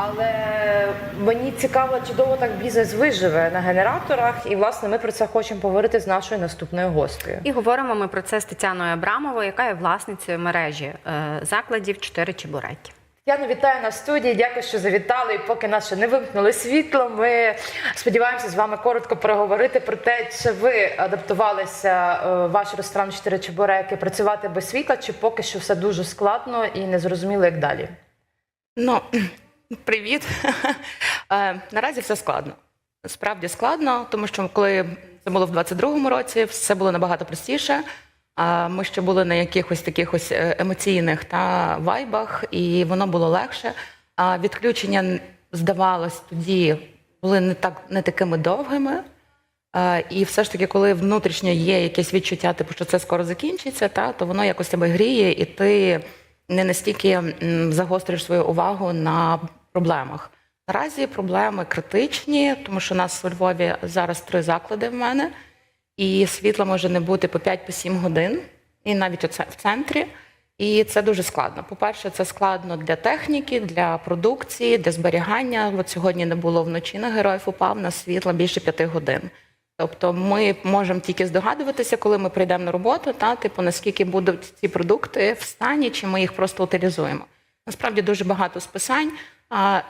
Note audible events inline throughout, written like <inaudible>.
Але мені цікаво, чи довго так бізнес виживе на генераторах, і власне ми про це хочемо поговорити з нашою наступною гостею. І говоримо ми про це з Тетяною Абрамовою, яка є власницею мережі е, закладів «Чотири чебуреки. Тетяно, вітаю на студії. Дякую, що завітали. І поки нас ще не вимкнули світло, ми сподіваємося з вами коротко переговорити про те, чи ви адаптувалися е, ваш ресторан «Чотири чебуреки працювати без світла, чи поки що все дуже складно і не зрозуміло, як далі. Ну, привіт. <laughs> Е, Наразі все складно. Справді складно, тому що коли це було в 22-му році, все було набагато простіше. Ми ще були на якихось таких ось е, емоційних та вайбах, і воно було легше. А відключення здавалось тоді були не так не такими довгими. Е, І все ж таки, коли внутрішньо є якесь відчуття, типу, що це скоро закінчиться, та то воно якось тебе гріє, і ти не настільки м, загострюєш свою увагу на проблемах. Наразі проблеми критичні, тому що у нас у Львові зараз три заклади в мене, і світла може не бути по 5-7 годин, і навіть оце в центрі. І це дуже складно. По-перше, це складно для техніки, для продукції, для зберігання. От сьогодні не було вночі на героїв упав на світло більше п'яти годин. Тобто ми можемо тільки здогадуватися, коли ми прийдемо на роботу, та типу наскільки будуть ці продукти в стані, чи ми їх просто утилізуємо. Насправді дуже багато списань.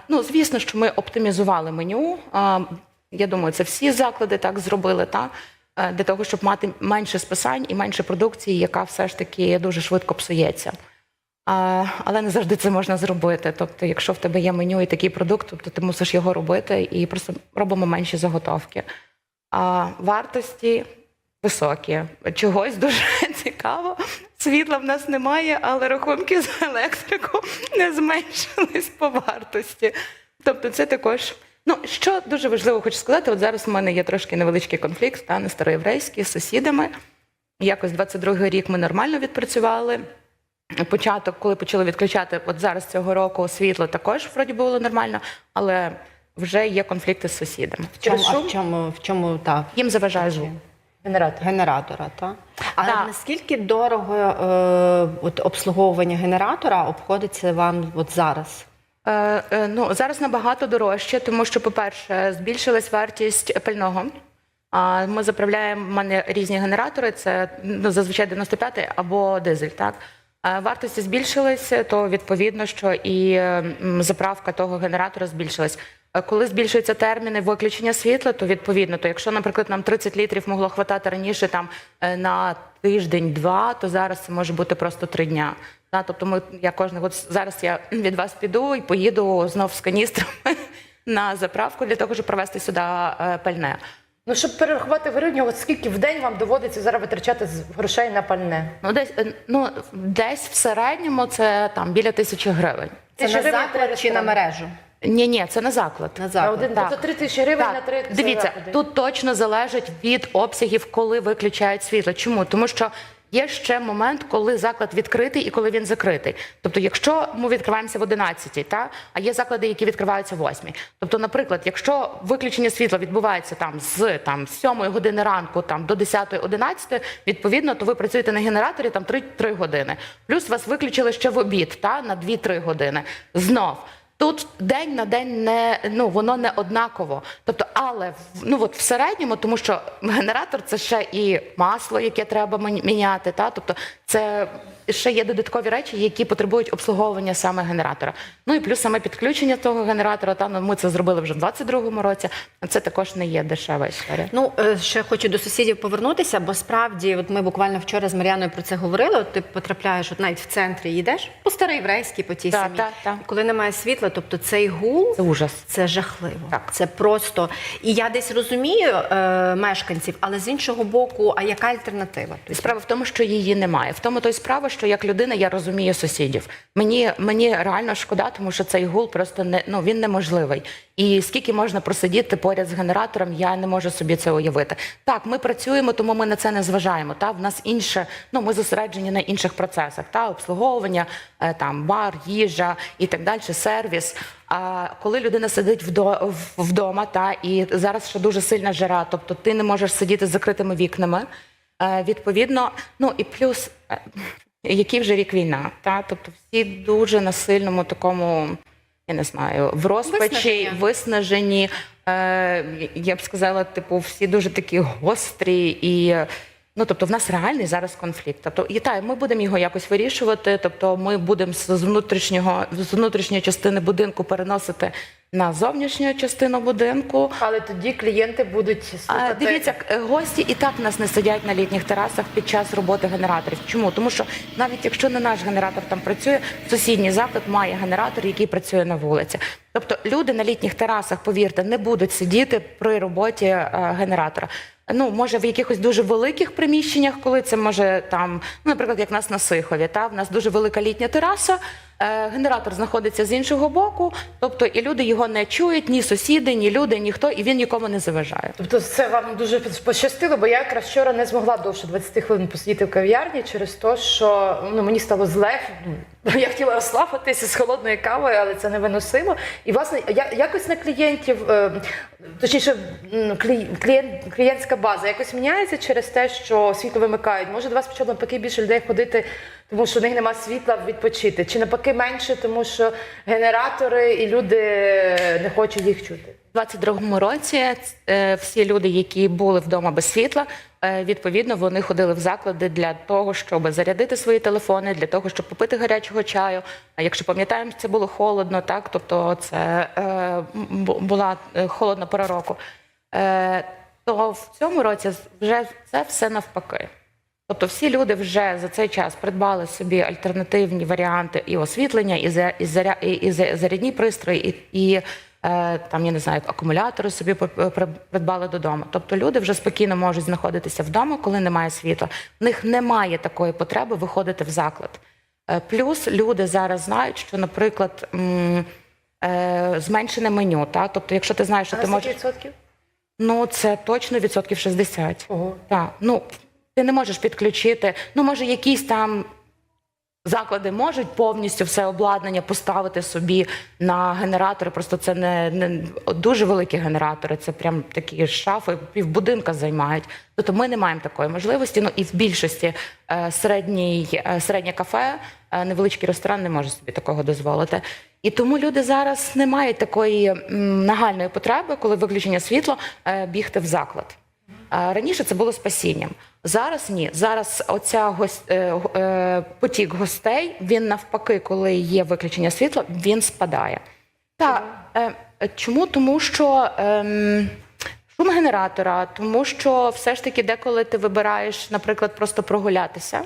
Ну, звісно, що ми оптимізували меню. Я думаю, це всі заклади так зробили, та е, для того, щоб мати менше списань і менше продукції, яка все ж таки дуже швидко псується. Але не завжди це можна зробити. Тобто, якщо в тебе є меню і такий продукт, то ти мусиш його робити і просто робимо менші заготовки. А вартості високі. Чогось дуже <laughs> цікаво. Світла в нас немає, але рахунки за електрику не зменшились по вартості. Тобто, це також. Ну, що дуже важливо хочу сказати, от зараз у мене є трошки невеличкий конфлікт та не староєврейський з сусідами. Якось 22-й рік ми нормально відпрацювали. Початок, коли почали відключати, от зараз цього року світло також вроді було нормально, але вже є конфлікти з сусідами. В чому, а в чому, в чому так? Їм заважає звук. Генератор. Генератора, так? А Так. наскільки дорого е, от, обслуговування генератора обходиться вам от зараз? Е, е, ну, зараз набагато дорожче, тому що, по-перше, збільшилась вартість пального. А ми заправляємо в мене різні генератори, це ну, зазвичай 95 або дизель. Так? Е, Вартості збільшилися, то відповідно, що і заправка того генератора збільшилась. Е, Коли збільшуються терміни виключення світла, то відповідно, то якщо, наприклад, нам 30 літрів могло хватати раніше там е, на тиждень-два, то зараз це може бути просто три дня. Та, тобто ми я кожного от зараз я від вас піду і поїду знов з каністрами <laughs> на заправку для того, щоб привезти сюди е, пальне. Ну, щоб перерахувати в гривню, от скільки в день вам доводиться зараз витрачати з грошей на пальне? Ну десь ну десь в середньому це там біля тисячі гривень. Це Тисяча на заклад чи на мережу? Ні, ні, це на заклад. На На заклад. один так. тобто 3 тисячі гривень на Так, три дивіться, заходи. тут точно залежить від обсягів, коли виключають світло. Чому? Тому що є ще момент, коли заклад відкритий і коли він закритий. Тобто, якщо ми відкриваємося в 11, та а є заклади, які відкриваються в 8. Тобто, наприклад, якщо виключення світла відбувається там з там з 7 години ранку там до 10-11, відповідно, то ви працюєте на генераторі там 3, години. Плюс вас виключили ще в обід, та на 2-3 години. Знов. Тут день на день не ну воно не однаково. Тобто, але ну от в середньому, тому що генератор це ще і масло, яке треба міняти. Та тобто це ще є додаткові речі, які потребують обслуговування саме генератора. Ну і плюс саме підключення того генератора. Та ну ми це зробили вже в 22-му році. Це також не є дешева історія. Ну, е, ще хочу до сусідів повернутися, бо справді, от ми буквально вчора з Мар'яною про це говорили. От ти потрапляєш от навіть в центрі, йдеш по староєврейській, по тій Так, самій. так. І коли немає світла, тобто цей гул Це ужас. Це жахливо. Так. Це просто. І я десь розумію е, мешканців, але з іншого боку, а яка альтернатива? Справа в тому, що її немає. В тому то й справа, що як людина я розумію сусідів. Мені мені реально шкода, тому що цей гул просто не ну він неможливий. І скільки можна просидіти поряд з генератором, я не можу собі це уявити. Так, ми працюємо, тому ми на це не зважаємо. Та в нас інше, ну ми зосереджені на інших процесах, та обслуговування, е, там бар, їжа і так далі, сервіс. А коли людина сидить вдо- вдома, та і зараз ще дуже сильна жара, тобто ти не можеш сидіти з закритими вікнами. Е, Відповідно, ну і плюс, е, який вже рік війна, та тобто всі дуже на сильному такому я не знаю, в розпачі, виснажені. Е, я б сказала, типу, всі дуже такі гострі і. Ну, тобто, в нас реальний зараз конфлікт. Тобто, і так, ми будемо його якось вирішувати. Тобто, ми будемо з внутрішнього з внутрішньої частини будинку переносити на зовнішню частину будинку. Але тоді клієнти будуть А, слухати. дивіться, е, гості і так в нас не сидять на літніх терасах під час роботи генераторів. Чому? Тому що навіть якщо не наш генератор там працює, сусідній заклад має генератор, який працює на вулиці. Тобто люди на літніх терасах, повірте, не будуть сидіти при роботі е, генератора. Ну, може, в якихось дуже великих приміщеннях, коли це може там, ну, наприклад, як в нас на Сихові, та в нас дуже велика літня тераса. Е, Генератор знаходиться з іншого боку, тобто і люди його не чують, ні сусіди, ні люди, ніхто, і він нікому не заважає. Тобто це вам дуже пощастило, бо я якраз вчора не змогла довше 20 хвилин посидіти в кав'ярні через те, що ну, мені стало зле. Ну, <laughs> Я хотіла розслабитися з холодною кавою, але це невиносимо. І власне я якось на клієнтів, е, точніше, клієнт, клієнтська база якось міняється через те, що світло вимикають. Може, до вас почало навпаки більше людей ходити, тому що у них немає світла відпочити, чи навпаки менше, тому що генератори і люди не хочуть їх чути. У 22-му році е, всі люди, які були вдома без світла, е, відповідно вони ходили в заклади для того, щоб зарядити свої телефони, для того, щоб попити гарячого чаю. А якщо пам'ятаємо, це було холодно, так тобто це е, була холодна пора року. То в цьому році вже це все навпаки. Тобто всі люди вже за цей час придбали собі альтернативні варіанти і освітлення, і, за, і, заря, і, і за- зарядні пристрої, і, і е, там, я не знаю, акумулятори собі по- придбали додому. Тобто люди вже спокійно можуть знаходитися вдома, коли немає світла. В них немає такої потреби виходити в заклад. Е, Плюс люди зараз знають, що, наприклад, м, е, зменшене меню. Та? Тобто, якщо ти знаєш, що ти можеш. відсотків? Ну, це точно відсотків 60. Ого. Так, ну ти не можеш підключити. Ну, може, якісь там заклади можуть повністю все обладнання поставити собі на генератори. Просто це не, не дуже великі генератори, це прям такі шафи, півбудинка займають. Тобто ми не маємо такої можливості. Ну і в більшості е, середній, е, середнє кафе, е, невеличкий ресторан не може собі такого дозволити. І тому люди зараз не мають такої нагальної потреби, коли виключення світла, бігти в заклад. Раніше це було спасінням. Зараз ні. Зараз оця гос... е, е, потік гостей, він навпаки, коли є виключення світла, він спадає. Так, е, чому? Тому що ем, шум генератора, тому що все ж таки деколи ти вибираєш, наприклад, просто прогулятися,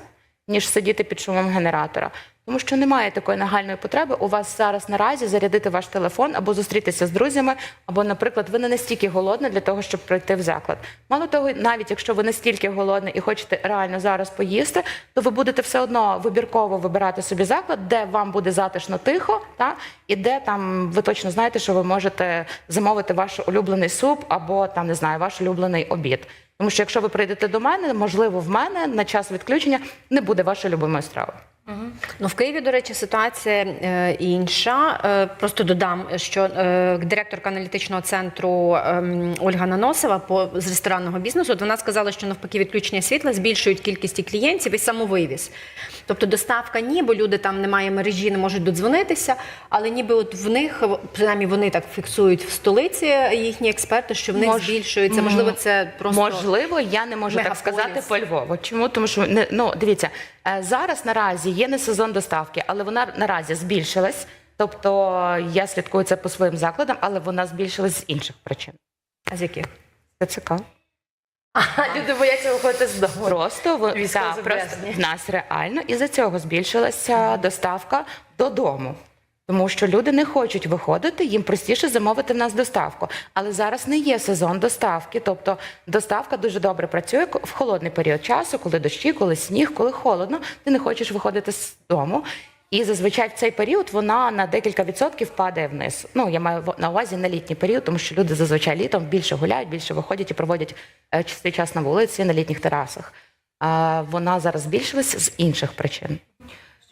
ніж сидіти під шумом генератора. Тому що немає такої нагальної потреби у вас зараз наразі зарядити ваш телефон або зустрітися з друзями, або, наприклад, ви не настільки голодні для того, щоб прийти в заклад. Мало того, навіть якщо ви настільки голодні і хочете реально зараз поїсти, то ви будете все одно вибірково вибирати собі заклад, де вам буде затишно тихо, та і де там ви точно знаєте, що ви можете замовити ваш улюблений суп або там не знаю, ваш улюблений обід. Тому що якщо ви прийдете до мене, можливо, в мене на час відключення не буде вашої любимої страви. Ну, в Києві, до речі, ситуація е, інша. Е, просто додам, що е, директорка аналітичного центру ем, Ольга Наносова по з ресторанного бізнесу, от вона сказала, що навпаки відключення світла збільшують кількість клієнтів і самовивіз. Тобто доставка ні, бо люди там немає мережі, не можуть додзвонитися, але ніби от в них, принаймні вони так фіксують в столиці їхні експерти, що в них Мож- збільшується. Можливо, це просто Можливо, я не можу так сказати по Львову. Чому? Тому що не ну дивіться, е, зараз наразі є не сезон доставки, але вона наразі збільшилась. Тобто я слідкую це по своїм закладам, але вона збільшилась з інших причин. А з яких? Це цікаво. А люди бояться виходити з дому. Просто в Військове та, просто в нас реально і за цього збільшилася доставка додому. Тому що люди не хочуть виходити, їм простіше замовити в нас доставку. Але зараз не є сезон доставки. Тобто доставка дуже добре працює в холодний період часу, коли дощі, коли сніг, коли холодно, ти не хочеш виходити з дому. І зазвичай в цей період вона на декілька відсотків падає вниз. Ну я маю на увазі на літній період, тому що люди зазвичай літом більше гуляють, більше виходять і проводять чистий час на вулиці, на літніх терасах. А вона зараз збільшилась з інших причин.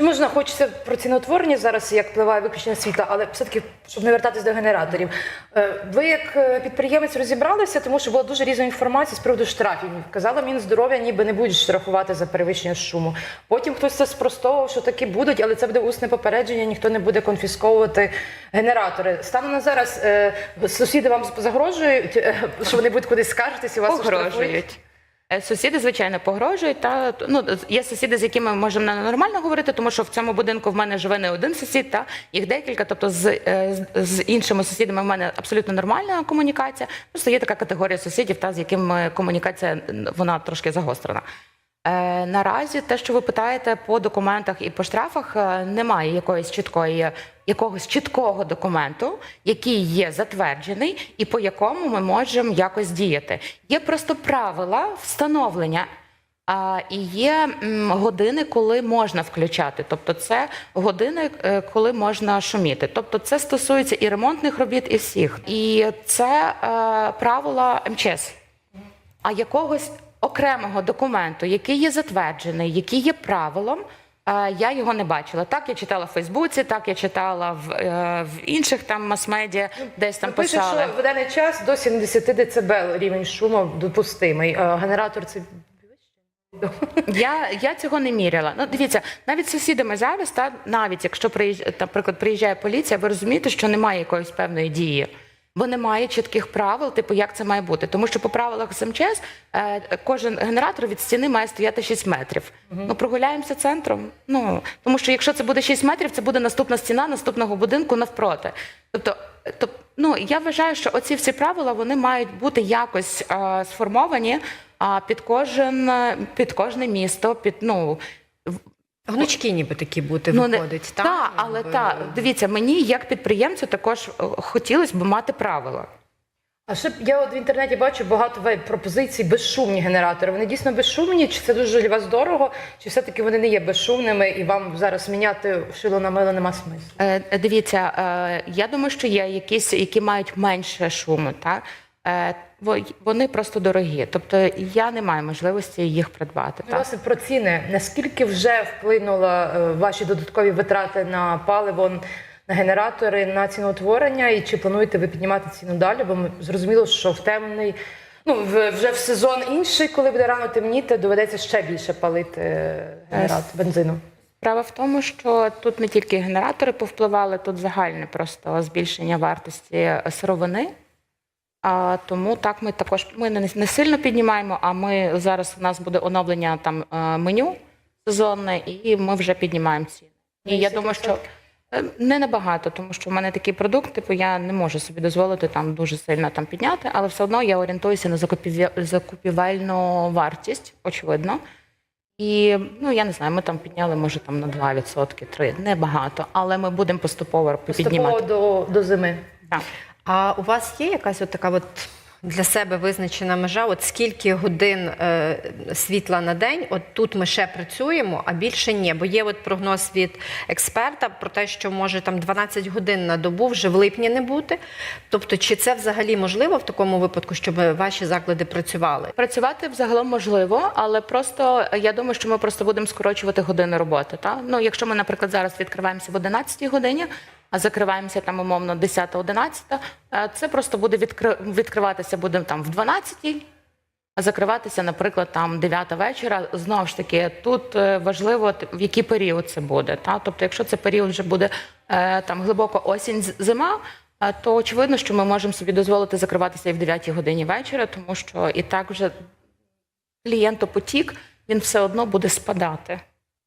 Можна хочеться про ціноутворення зараз, як впливає виключення світла, але все-таки, щоб не вертатись до генераторів. Е, Ви як е, підприємець розібралися, тому що була дуже різна інформація з приводу штрафів. Казала Мінздоров'я, ніби не будуть штрафувати за перевищення шуму. Потім хтось це спростовував, що такі будуть, але це буде усне попередження, ніхто не буде конфісковувати генератори. Станом на зараз е, сусіди вам загрожують, що вони будуть кудись скаржитись і вас? Погрожують. Е, Сусіди, звичайно, погрожують. Та ну є сусіди, з якими ми можемо нормально говорити, тому що в цьому будинку в мене живе не один сусід, та їх декілька. Тобто з, е, з- іншими сусідами в мене абсолютно нормальна комунікація. Просто є така категорія сусідів, та з якими комунікація вона трошки загострена. Е, наразі те, що ви питаєте по документах і по штрафах, е, немає якоїсь чіткої, якогось чіткого документу, який є затверджений, і по якому ми можемо якось діяти. Є просто правила встановлення. А, і є години, коли можна включати. Тобто, це години, е, коли можна шуміти. Тобто, це стосується і ремонтних робіт, і всіх. І це е, правила МЧС а якогось окремого документу, який є затверджений, який є правилом. Е, Я його не бачила. Так я читала в Фейсбуці, так я читала в, е, в інших там мас-медіа, десь там Пише, писали. що в даний час до 70 дБ рівень шуму допустимий. Генератор це Я, я цього не міряла. Ну, дивіться, навіть з сусідами зараз, та навіть якщо приїжджає, наприклад, приїжджає поліція, ви розумієте, що немає якоїсь певної дії. Бо немає чітких правил, типу, як це має бути. Тому що по правилах СМЧС е, кожен генератор від стіни має стояти 6 метрів. Ну прогуляємося центром. Ну тому що якщо це буде 6 метрів, це буде наступна стіна наступного будинку навпроти. Тобто, е, тоб- ну я вважаю, що оці всі правила вони мають бути якось е, сформовані а, під кожен е, під кожне місто, під ну Гнучки ніби такі бути Ну, не- виходить. та, так? але Якби- та дивіться, мені як підприємцю також е, хотілося б мати правила. А ще б я от в інтернеті бачу багато пропозицій безшумні генератори. Вони дійсно безшумні? Чи це дуже для вас дорого? Чи все-таки вони не є безшумними і вам зараз міняти шило на мило нема смислу? Е, е, дивіться, е, я думаю, що є якісь, які мають менше шуму, та е, вони просто дорогі. Тобто я не маю можливості їх придбати. Ну, Власне, про ціни. Наскільки вже вплинули е, ваші додаткові витрати на паливо, на генератори, на ціноутворення? І чи плануєте ви піднімати ціну далі? Бо ми зрозуміло, що в темний, ну вже в сезон інший, коли буде рано темніти, доведеться ще більше палити е, генератор бензину. Справа в тому, що тут не тільки генератори повпливали, тут загальне просто збільшення вартості сировини. А, тому так ми також ми не, не сильно піднімаємо, а ми зараз у нас буде оновлення там е, меню сезонне, і ми вже піднімаємо ціни. І я думаю, що е, не набагато, тому що в мене такий продукт, типу я не можу собі дозволити там дуже сильно там підняти, але все одно я орієнтуюся на закупівельну вартість, очевидно. І ну я не знаю, ми там підняли може там на 2%, 3%, небагато, але ми будемо поступово Поступово піднімати. до, до зими. Так. А у вас є якась от така от для себе визначена межа? От скільки годин е, світла на день? От тут ми ще працюємо, а більше ні. Бо є от прогноз від експерта про те, що може там 12 годин на добу вже в липні не бути. Тобто, чи це взагалі можливо в такому випадку, щоб ваші заклади працювали? Працювати взагалом можливо, але просто е, я думаю, що ми просто будемо скорочувати години роботи. Та? Ну, якщо ми, наприклад, зараз відкриваємося в 11 годині, закриваємося там умовно 10-11, е, це просто буде відкри... відкриватися буде там в 12-й, а закриватися, наприклад, там 9 вечора. Знову ж таки, тут е, важливо в який період це буде. Та? Тобто, якщо це період вже буде е, там глибоко осінь, зима. е, То очевидно, що ми можемо собі дозволити закриватися і в 9 годині вечора, тому що і так вже клієнтопотік він все одно буде спадати.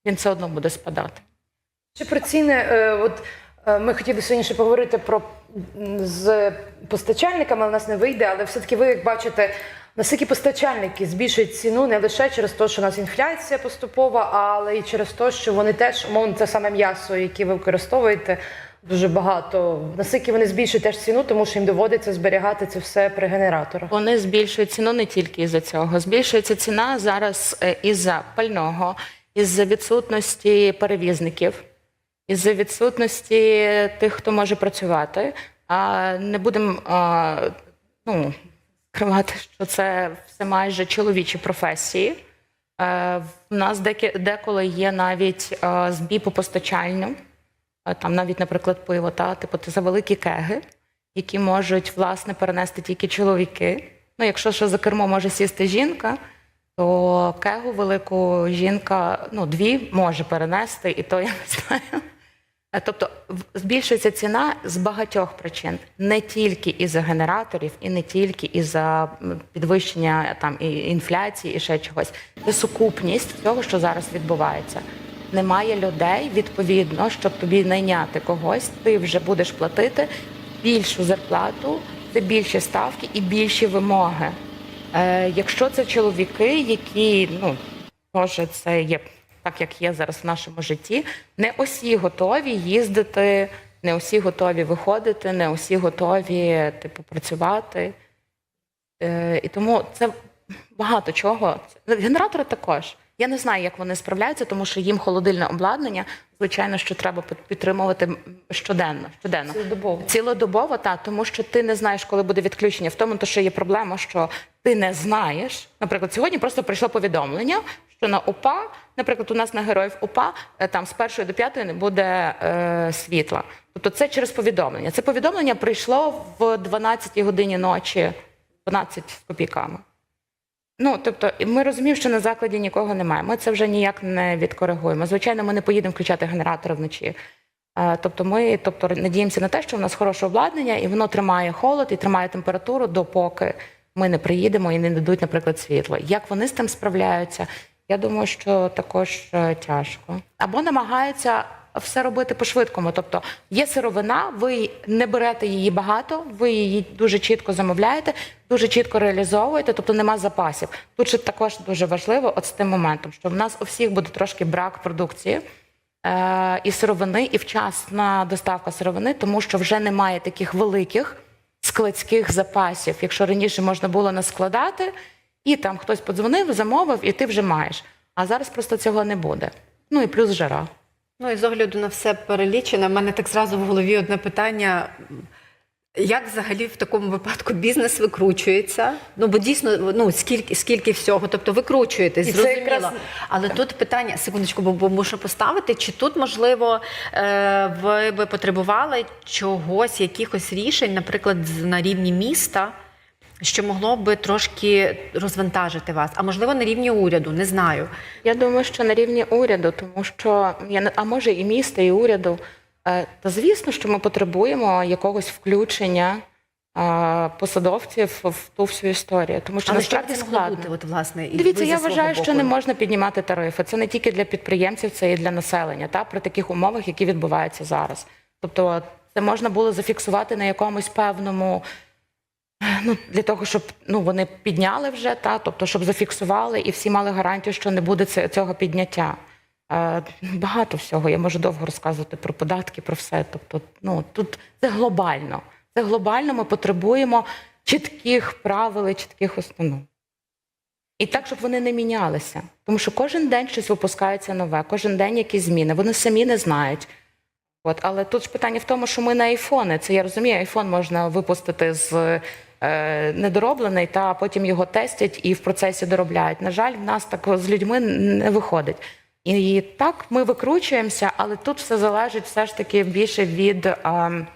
Він все одно буде спадати. Ще про ціни, е, от ми хотіли сьогодні ще поговорити про з постачальниками, але у нас не вийде. Але все-таки ви як бачите, наскільки постачальники збільшують ціну не лише через те, що у нас інфляція поступова, але й через те, що вони теж умовно це саме м'ясо, яке ви використовуєте. Дуже багато. Наскільки вони збільшують теж ціну, тому що їм доводиться зберігати це все при генераторах. Вони збільшують ціну не тільки із-за цього. Збільшується ціна зараз е, із-за пального, із-за відсутності перевізників, із-за відсутності тих, хто може працювати. А не будемо ну, скривати, що це все майже чоловічі професії. Е, В нас деколи є навіть е, збій по постачальню, Е, там навіть, наприклад, пиво, та, типу, це за великі кеги, які можуть власне перенести тільки чоловіки. Ну, якщо що за кермо може сісти жінка, то кегу велику жінка, ну, дві може перенести, і то я не знаю. Е, Тобто збільшується ціна з багатьох причин, не тільки із-за генераторів, і не тільки із-за підвищення там і інфляції і ще чогось. Це сукупність цього, що зараз відбувається. Немає людей, відповідно, щоб тобі найняти когось, ти вже будеш платити більшу зарплату, це більші ставки і більші вимоги. Е, якщо це чоловіки, які ну Може, це є так, як є зараз в нашому житті. Не усі готові їздити, не усі готові виходити, не усі готові типу працювати. Е, і тому це багато чого. Генератори також. Я не знаю, як вони справляються, тому що їм холодильне обладнання, звичайно, що треба підтримувати щоденно. щоденно. Цілодобово. Цілодобово, так, тому що ти не знаєш, коли буде відключення. В тому, то що є проблема, що ти не знаєш. Наприклад, сьогодні просто прийшло повідомлення, що на УПА, наприклад, у нас на героїв УПА е, там з першої до п'ятої не буде е, світла. Тобто це через повідомлення. Це повідомлення прийшло в 12 годині ночі, 12 з копійками. Ну, тобто, ми розуміємо, що на закладі нікого немає. Ми це вже ніяк не відкоригуємо. Звичайно, ми не поїдемо включати генератори вночі. Е, Тобто ми тобто, надіємося на те, що в нас хороше обладнання, і воно тримає холод і тримає температуру, допоки ми не приїдемо і не дадуть, наприклад, світло. Як вони з тим справляються? Я думаю, що також е, тяжко. Або намагаються все робити по-швидкому. Тобто є сировина, ви не берете її багато, ви її дуже чітко замовляєте, дуже чітко реалізовуєте, тобто нема запасів. Тут ще також дуже важливо от з тим моментом, що в нас у всіх буде трошки брак продукції е, і сировини, і вчасна доставка сировини, тому що вже немає таких великих складських запасів. Якщо раніше можна було наскладати, і там хтось подзвонив, замовив, і ти вже маєш. А зараз просто цього не буде. Ну і плюс жара. Ну і з огляду на все перелічене, в мене так зразу в голові одне питання. Як взагалі в такому випадку бізнес викручується? Ну бо дійсно, ну скільки скільки всього, тобто викручуєтесь, зрозуміло. якраз- Але тут питання, секундочку, бо, бо мушу поставити. Чи тут можливо е, ви би потребували чогось, якихось рішень, наприклад, на рівні міста, що могло би трошки розвантажити вас? А можливо, на рівні уряду, не знаю. Я думаю, що на рівні уряду, тому що я не а може і міста, і уряду. Е, Та звісно, що ми потребуємо якогось включення е, посадовців в ту всю історію, тому що Але що б це складно. бути, от власне, і Дивіться, я вважаю, що не можна піднімати тарифи. Це не тільки для підприємців, це і для населення, та при таких умовах, які відбуваються зараз. Тобто, це можна було зафіксувати на якомусь певному. Ну, для того, щоб ну вони підняли вже, та тобто, щоб зафіксували і всі мали гарантію, що не буде цього підняття. Е, багато всього. Я можу довго розказувати про податки, про все. Тобто, ну тут це глобально. Це глобально. Ми потребуємо чітких правил чітких установ. І так, щоб вони не мінялися. Тому що кожен день щось випускається нове, кожен день якісь зміни. Вони самі не знають. От, але тут ж питання в тому, що ми на айфони. Це я розумію, айфон можна випустити з недороблений, та потім його тестять і в процесі доробляють. На жаль, в нас так з людьми не виходить. І, так ми викручуємося, але тут все залежить все ж таки більше від. ем,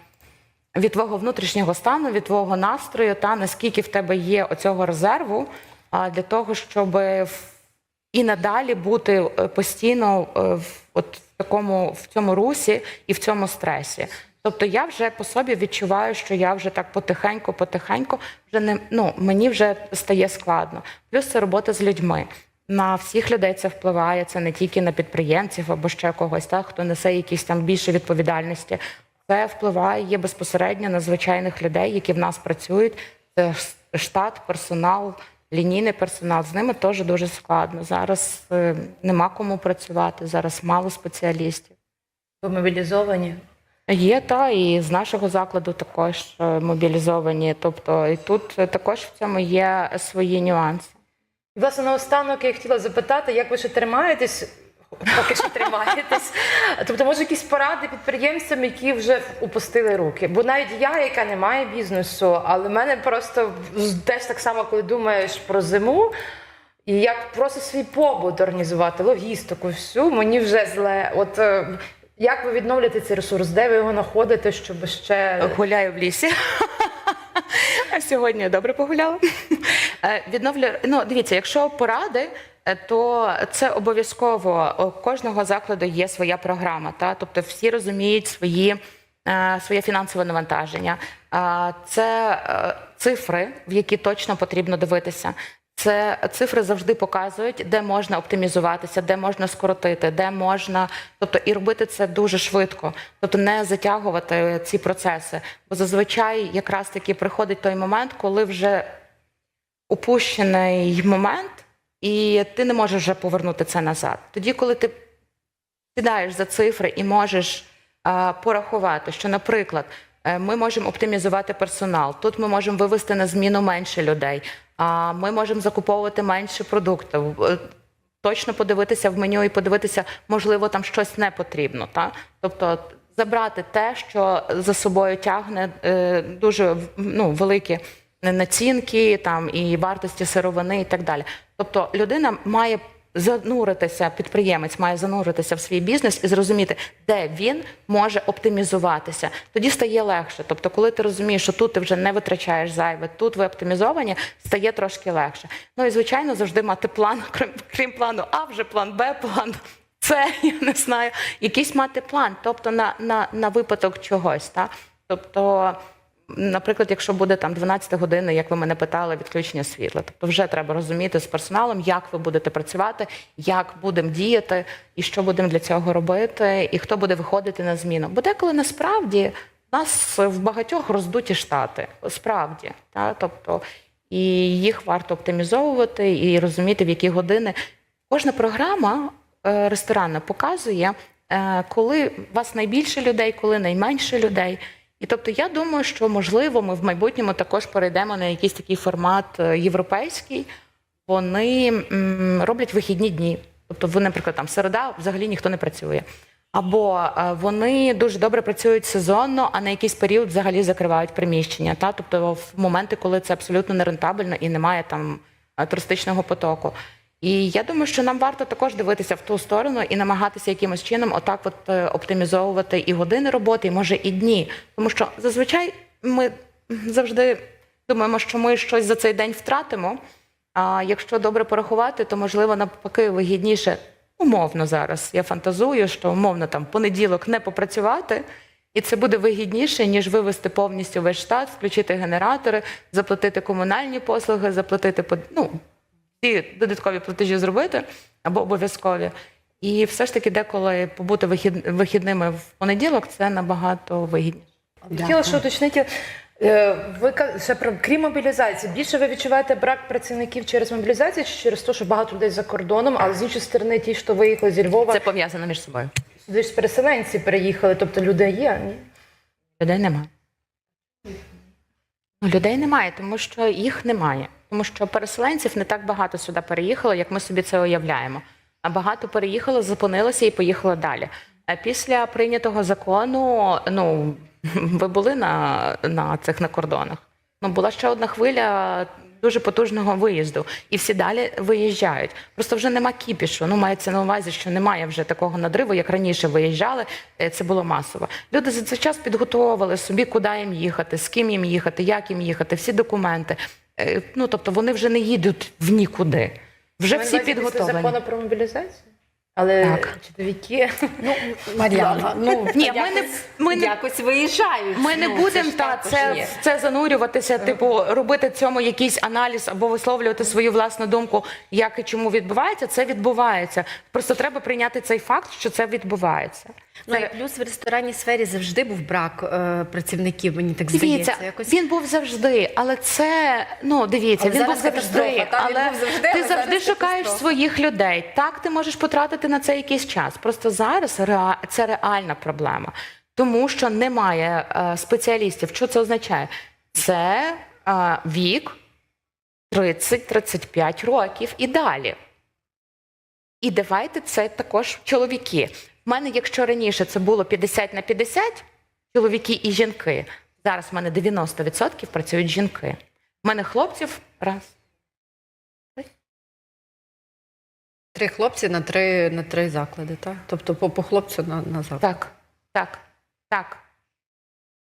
від твого внутрішнього стану, від твого настрою, та наскільки в тебе є оцього резерву для того, щоб і надалі бути е, постійно е, в от такому в цьому русі і в цьому стресі. Тобто я вже по собі відчуваю, що я вже так потихеньку, потихеньку вже не ну мені вже стає складно. Плюс це робота з людьми. На всіх людей це впливає. Це не тільки на підприємців або ще когось, так хто несе якісь там більше відповідальності. Це впливає безпосередньо на звичайних людей, які в нас працюють. Це штат, персонал, лінійний персонал. З ними теж дуже складно. Зараз е, нема кому працювати, зараз мало спеціалістів. Ви мобілізовані. Є та і з нашого закладу також е, мобілізовані. Тобто, і тут також в цьому є свої нюанси. І, власне, наостанок я хотіла запитати, як ви ще тримаєтесь? Поки що тримаєтесь. <laughs> Тобто, може, якісь поради підприємцям, які вже упустили руки. Бо навіть я, яка не має бізнесу, але в мене просто теж так само, коли думаєш про зиму. І як просто свій побут організувати, логістику, всю, мені вже зле. От е, як ви відновлюєте цей ресурс? Де ви його знаходите, щоб ще Гуляю в лісі. <laughs> А сьогодні я добре погуляла. Е, Відновлю, ну дивіться, якщо поради, е, то це обов'язково у кожного закладу є своя програма. Та? Тобто всі розуміють свої, е, своє фінансове навантаження. Це цифри, в які точно потрібно дивитися. Це цифри завжди показують, де можна оптимізуватися, де можна скоротити, де можна, тобто і робити це дуже швидко, тобто не затягувати ці процеси. Бо зазвичай якраз таки приходить той момент, коли вже упущений момент, і ти не можеш вже повернути це назад. Тоді, коли ти сідаєш за цифри і можеш а, порахувати, що, наприклад, ми можемо оптимізувати персонал. Тут ми можемо вивести на зміну менше людей. А ми можемо закуповувати менше продуктів. Е, Точно подивитися в меню і подивитися, можливо, там щось не потрібно. Та? Тобто забрати те, що за собою тягне е, дуже ну, великі націнки там, і вартості сировини і так далі. Тобто людина має зануритися, підприємець має зануритися в свій бізнес і зрозуміти, де він може оптимізуватися. Тоді стає легше. Тобто, коли ти розумієш, що тут ти вже не витрачаєш зайве, тут ви оптимізовані, стає трошки легше. Ну і звичайно, завжди мати план, <laughs> крім, крім плану А, вже план Б, план. Це <laughs> я не знаю, якийсь мати план, тобто на, на, на випадок чогось. Та? Тобто, наприклад, якщо буде там 12 години, як ви мене питали, відключення світла, тобто вже треба розуміти з персоналом, як ви будете працювати, як будемо діяти, і що будемо для цього робити, і хто буде виходити на зміну. Бо деколи насправді нас в багатьох роздуті штати, справді, та? тобто, і їх варто оптимізовувати і розуміти, в які години. Кожна програма е, ресторанна показує, е, коли у вас найбільше людей, коли найменше людей. І тобто я думаю, що можливо ми в майбутньому також перейдемо на якийсь такий формат е, європейський. Вони роблять вихідні дні. Тобто, вони, наприклад, там середа взагалі ніхто не працює. Або е, вони дуже добре працюють сезонно, а на якийсь період взагалі закривають приміщення. Та? Тобто в моменти, коли це абсолютно нерентабельно і немає там е, туристичного потоку. І я думаю, що нам варто також дивитися в ту сторону і намагатися якимось чином отак от е, оптимізовувати і години роботи, і може і дні. Тому що зазвичай ми завжди думаємо, що ми щось за цей день втратимо. А якщо добре порахувати, то можливо навпаки вигідніше умовно зараз. Я фантазую, що умовно там понеділок не попрацювати. І це буде вигідніше, ніж вивести повністю весь штат, включити генератори, заплатити комунальні послуги, заплатити ну, ці додаткові платежі зробити або обов'язкові. І все ж таки, деколи побути вихід, вихідними в понеділок, це набагато вигідніше. Хотіла ще уточнити. е, Ви ка- ще про крім мобілізації, більше ви відчуваєте брак працівників через мобілізацію чи через те, що багато людей за кордоном, але з іншої сторони, ті, що виїхали зі Львова, Це пов'язано між собою. сюди ж переселенці переїхали, тобто людей є. Ні? Людей немає. Ну, Людей немає, тому що їх немає. Тому що переселенців не так багато сюди переїхало, як ми собі це уявляємо. А багато переїхало, зупинилося і поїхало далі. А після прийнятого закону, ну <laughs> ви були на, на цих на кордонах. Ну була ще одна хвиля дуже потужного виїзду, і всі далі виїжджають. Просто вже нема кіпішу. Ну мається на увазі, що немає вже такого надриву, як раніше виїжджали. е, Це було масово. Люди за цей час підготовували собі, куди їм їхати, з ким їм їхати, як їм їхати, всі документи. Е, Ну тобто вони вже не їдуть в нікуди. Вже Ми всі після підготовлені. закону про мобілізацію? Але Так. чоловіки Ну, Мар'яна, <laughs> ну Ні, ми не- ми не- якось виїжджають. Ми не Ну, будемо ж та також це, є. це занурюватися, типу, робити цьому якийсь аналіз або висловлювати свою власну думку, як і чому відбувається. Це відбувається. Просто треба прийняти цей факт, що це відбувається. Ну і плюс в ресторанній сфері завжди був брак е, працівників, мені так Дивіться. Якось він був завжди, але це ну дивіться, Але він був завжди, та, він був завжди, ти але завжди шукаєш своїх людей. Так, ти можеш потратити на це якийсь час. Просто зараз ре- це реальна проблема, тому що немає е, спеціалістів. Що це означає? Це е, вік 30-35 років і далі. І давайте це також чоловіки. В мене, якщо раніше це було 50 на 50, чоловіки і жінки, зараз в мене 90% працюють жінки. У мене хлопців раз, Три хлопці на три, на три заклади, так? Тобто по, по хлопцю на, на заклад. Так, так, так.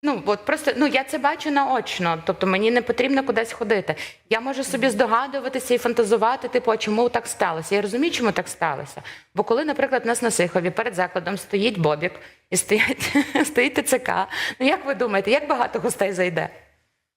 Ну, от просто ну я це бачу наочно, тобто мені не потрібно кудись ходити. Я можу собі здогадуватися і фантазувати, типу, а чому так сталося? Я розумію, чому так сталося. Бо коли, наприклад, у нас на Сихові перед закладом стоїть Бобік і стоїть, <laughs> стоїть ТЦК, ну як ви думаєте, як багато гостей зайде?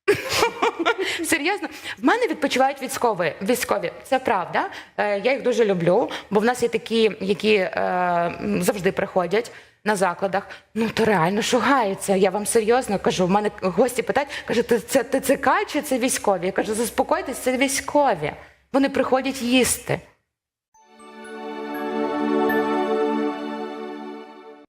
<laughs> Серйозно, в мене відпочивають військові. Військові, це правда. Е, Я їх дуже люблю, бо в нас є такі, які е, завжди приходять на закладах. Ну то реально шугається. Я вам серйозно кажу. В мене гості питають, кажуть, «Ти- це ТЦК чи це військові? Я кажу, заспокойтесь, це військові. Вони приходять їсти.